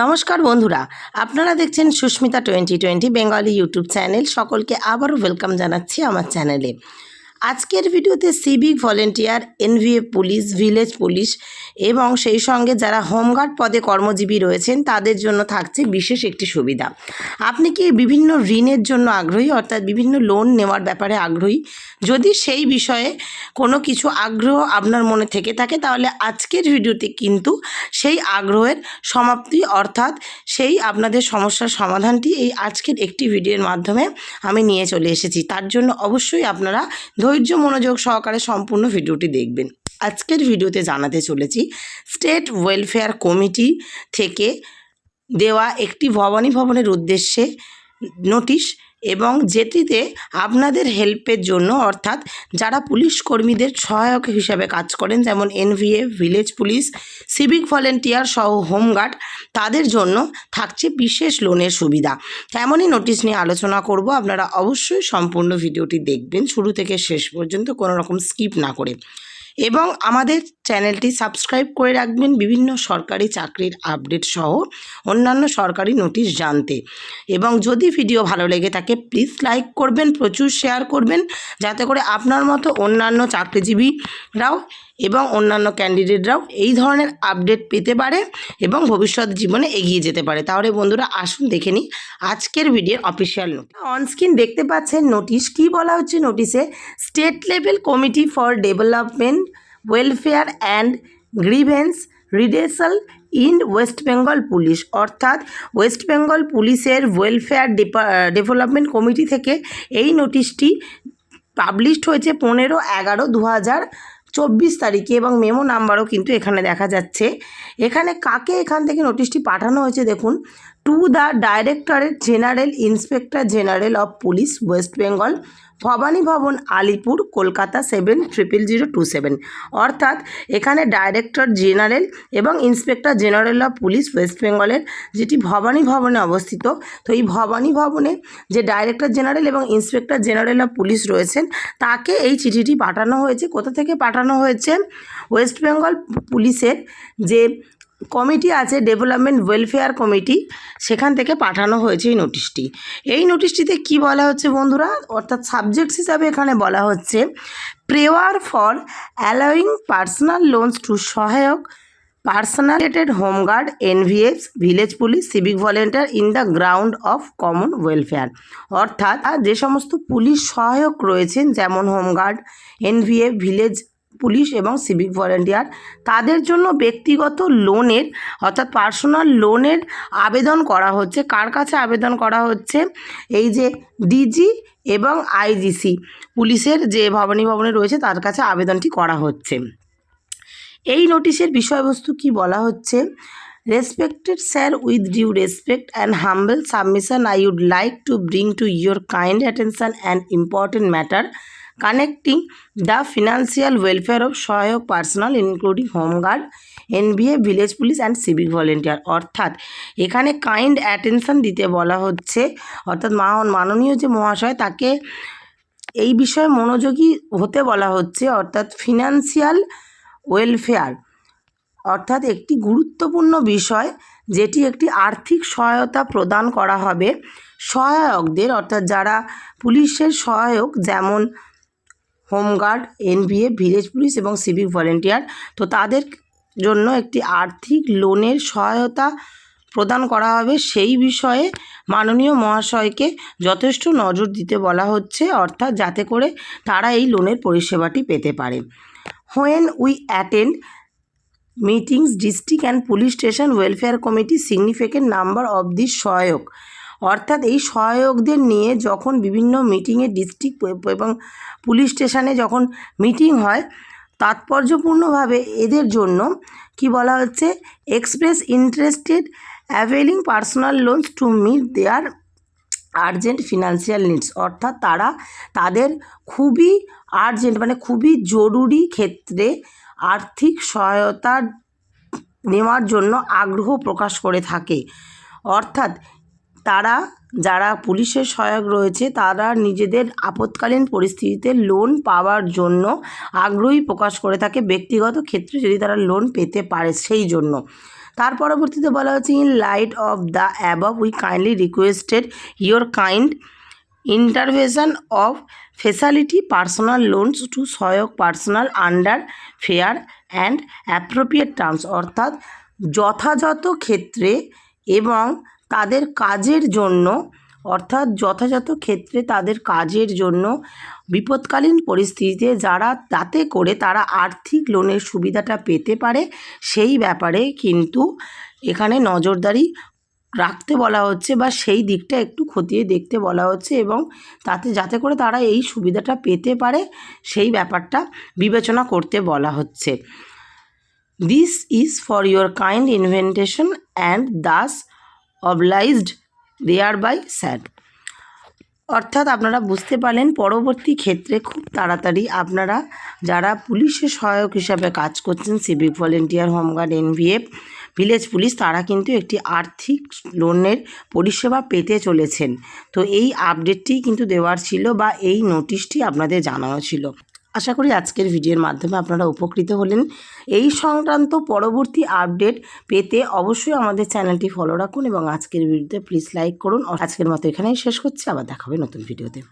নমস্কার বন্ধুরা, আপনারা দেখছেন Susmita twenty twenty Bengali YouTube channel. সকলকে আবারও ওয়েলকাম জানাচ্ছি আমার চ্যানেলে। আজকের ভিডিওতে civic volunteer, NVA police, village police এবং সেই সঙ্গে যারা হোমগার্ড পদে কর্মজীবী রয়েছেন, তাদের জন্য থাকছে বিশেষ একটি সুবিধা। আপনি কি বিভিন্ন ঋণের জন্য আগ্রহী? অর্থাৎ বিভিন্ন লোন নেওয়ার ব্যাপারে আগ্রহী? যদি সেই বিষয়ে কোনো কিছু আগ্রহ আপনার মনে থেকে থাকে, তাহলে আজকের ভিডিওতে কিন্তু সেই আগ্রহের সমাপ্তি, অর্থাৎ সেই আপনাদের সমস্যার সমাধানটি এই আজকের একটি ভিডিওর মাধ্যমে আমি নিয়ে চলে এসেছি। তার জন্য অবশ্যই আপনারা ধৈর্য, মনোযোগ সহকারে সম্পূর্ণ ভিডিওটি দেখবেন। আজকের ভিডিওতে জানাতে চলেছি, স্টেট ওয়েলফেয়ার কমিটি থেকে দেওয়া একটি ভবানী ভবনের উদ্দেশ্যে নোটিশ এবং যেটিতে আপনাদের হেল্পের জন্য, অর্থাৎ যারা পুলিশ কর্মীদের সহায়ক হিসাবে কাজ করেন, যেমন NVA, village police, civic volunteer সহ হোমগার্ড, তাদের জন্য থাকছে বিশেষ লোনের সুবিধা। তেমনই নোটিশ নিয়ে আলোচনা করব। আপনারা অবশ্যই সম্পূর্ণ ভিডিওটি দেখবেন। শুরু থেকে শেষ পর্যন্ত কোনো রকম স্কিপ না করে। এবং আমাদের চ্যানেলটি সাবস্ক্রাইব করে রাখবেন বিভিন্ন সরকারি চাকরির আপডেট সহ অন্যান্য সরকারি নোটিশ জানতে। এবং যদি ভিডিও ভালো লেগে থাকে প্লিজ লাইক করবেন, প্রচুর শেয়ার করবেন, যাতে করে আপনার মতো অন্যান্য চাকরিজীবীরাও এবং অন্যান্য ক্যান্ডিডেটরাও এই ধরনের আপডেট পেতে পারে এবং ভবিষ্যৎ জীবনে এগিয়ে যেতে পারে। তাহলে বন্ধুরা, আসুন দেখে নিই আজকের ভিডিওর অফিসিয়াল নোটিশ অনস্ক্রিন দেখতে পাচ্ছেন নোটিশ কি বলা হচ্ছে নোটিশে state level committee for development welfare and grievance redressal in West Bengal police অর্থাৎ ওয়েস্ট বেঙ্গল পুলিশের ওয়েলফেয়ার ডেভেলপমেন্ট কমিটি থেকে এই নোটিশটি পাবলিশড হয়েছে পনেরো এগারো দু হাজার চব্বিশ তারিখে এবং মেমো নাম্বারও কিন্তু এখানে দেখা যাচ্ছে। এখানে কাকে এখান থেকে নোটিশটি পাঠানো হয়েছে দেখুন। To the directorate general inspector general of police West Bengal Bhabani Bhaban, Alipore, Kolkata seven triple zero two seven অর্থাৎ এখানে ডাইরেক্টর জেনারেল এবং inspector general of police West বেঙ্গলের যেটি ভবানী ভবনে অবস্থিত, তো এই ভবানী ভবনে যে ডাইরেক্টর জেনারেল এবং ইন্সপেক্টর জেনারেল অফ পুলিশ রয়েছেন, তাকে এই চিঠিটি পাঠানো হয়েছে। কোথা থেকে পাঠানো হয়েছে? ওয়েস্ট বেঙ্গল পুলিশের যে কমিটি আছে ডেভেলপমেন্ট ওয়েলফেয়ার কমিটি সেখান থেকে পাঠানো হয়েছে এই নোটিশটি এই নোটিশটিতে কি বলা হচ্ছে বন্ধুরা? অর্থাৎ সাবজেক্টস হিসাবে এখানে বলা হচ্ছে prayer for allowing personal loans to সহায়ক personnel home guard NVAs village police civic volunteer in the ground of common welfare অর্থাৎ যে সমস্ত পুলিশ সহায়ক রয়েছেন, যেমন home guard NVA village police এবং সিভিক ভলেন্টিয়ার। তাদের জন্য ব্যক্তিগত লোনের অর্থাৎ পার্সোনাল লোনের আবেদন করা হচ্ছে। কার কাছে আবেদন করা হচ্ছে? এই যে ডিজি এবং আইজিসি পুলিশের যে ভবানী ভবনে রয়েছে, তার কাছে আবেদনটি করা হচ্ছে। এই নোটিশের বিষয়বস্তু কি বলা হচ্ছে? Respected sir, with due respect and humble submission, I would like to bring to your kind attention and important matter connecting the financial welfare of সহায়ক personnel including home guard NBA village police and civic volunteer অর্থাৎ, এখানে kind attention দিতে বলা হচ্ছে, অর্থাৎ মাননীয় যে মহাশয়, তাকে এই বিষয়ে মনোযোগী হতে বলা হচ্ছে, অর্থাৎ ফিনান্সিয়াল ওয়েলফেয়ার অর্থাৎ একটি গুরুত্বপূর্ণ বিষয়, যেটি একটি আর্থিক সহায়তা প্রদান করা হবে সহায়কদের, অর্থাৎ যারা পুলিশের সহায়ক, যেমন home guard NVA village police এবং সিভিক ভলেন্টিয়ার। তো তাদের জন্য একটি আর্থিক লোনের সহায়তা প্রদান করা হবে। সেই বিষয়ে মাননীয় মহাশয়কে যথেষ্ট নজর দিতে বলা হচ্ছে, অর্থাৎ যাতে করে তারা এই লোনের পরিষেবাটি পেতে পারে। When we attend meetings district and police station welfare committee significant number of the সহায়ক। অর্থাৎ এই সহায়কদের নিয়ে যখন বিভিন্ন মিটিংয়ে ডিস্ট্রিক্ট এবং পুলিশ স্টেশনে যখন মিটিং হয়, তাৎপর্যপূর্ণভাবে এদের জন্য কি বলা হচ্ছে, express interested availing personal loans to meet their urgent financial needs. অর্থাৎ তারা তাদের খুবই আর্জেন্ট মানে খুবই জরুরি ক্ষেত্রে আর্থিক সহায়তা নেওয়ার জন্য আগ্রহ প্রকাশ করে থাকে। অর্থাৎ তারা যারা পুলিশের সহায়ক রয়েছে, তারা নিজেদের আপৎকালীন পরিস্থিতিতে লোন পাওয়ার জন্য আগ্রহী প্রকাশ করে থাকে। ব্যক্তিগত ক্ষেত্রে যদি তারা লোন পেতে পারে সেই জন্য। তার পরবর্তীতে বলা হচ্ছে in light of the above we kindly requested your kind intervention of facility personal loans to সহায়ক personnel under fair and appropriate terms অর্থাৎ যথাযথ ক্ষেত্রে এবং তাদের কাজের জন্য, অর্থাৎ যথাযথ ক্ষেত্রে তাদের কাজের জন্য বিপদকালীন পরিস্থিতিতে যারা তাতে করে তারা আর্থিক লোনের সুবিধাটা পেতে পারে, সেই ব্যাপারে কিন্তু এখানে নজরদারি রাখতে বলা হচ্ছে বা সেই দিকটা একটু খতিয়ে দেখতে বলা হচ্ছে এবং তাতে যাতে করে তারা এই সুবিধাটা পেতে পারে, সেই ব্যাপারটা বিবেচনা করতে বলা হচ্ছে। This is for your kind intervention and thus obliged there by sad অর্থাৎ আপনারা বুঝতে পারলেন, পরবর্তী ক্ষেত্রে খুব তাড়াতাড়ি আপনারা যারা পুলিশের সহায়ক হিসাবে কাজ করছেন, civic volunteer, home guard, NVF, village police, তারা কিন্তু একটি আর্থিক লোনের পরিষেবা পেতে চলেছেন। তো এই আপডেটটি কিন্তু দেওয়ার ছিল বা এই নোটিশটি আপনাদের জানানো ছিল। আশা করি আজকের ভিডিওর মাধ্যমে আপনারা উপকৃত হলেন। এই সংক্রান্ত পরবর্তী আপডেট পেতে অবশ্যই আমাদের চ্যানেলটি ফলো রাখুন এবং আজকের ভিডিওতে প্লিজ লাইক করুন। আজকের মতো এখানেই শেষ করছি। আবার দেখাবে নতুন ভিডিওতে।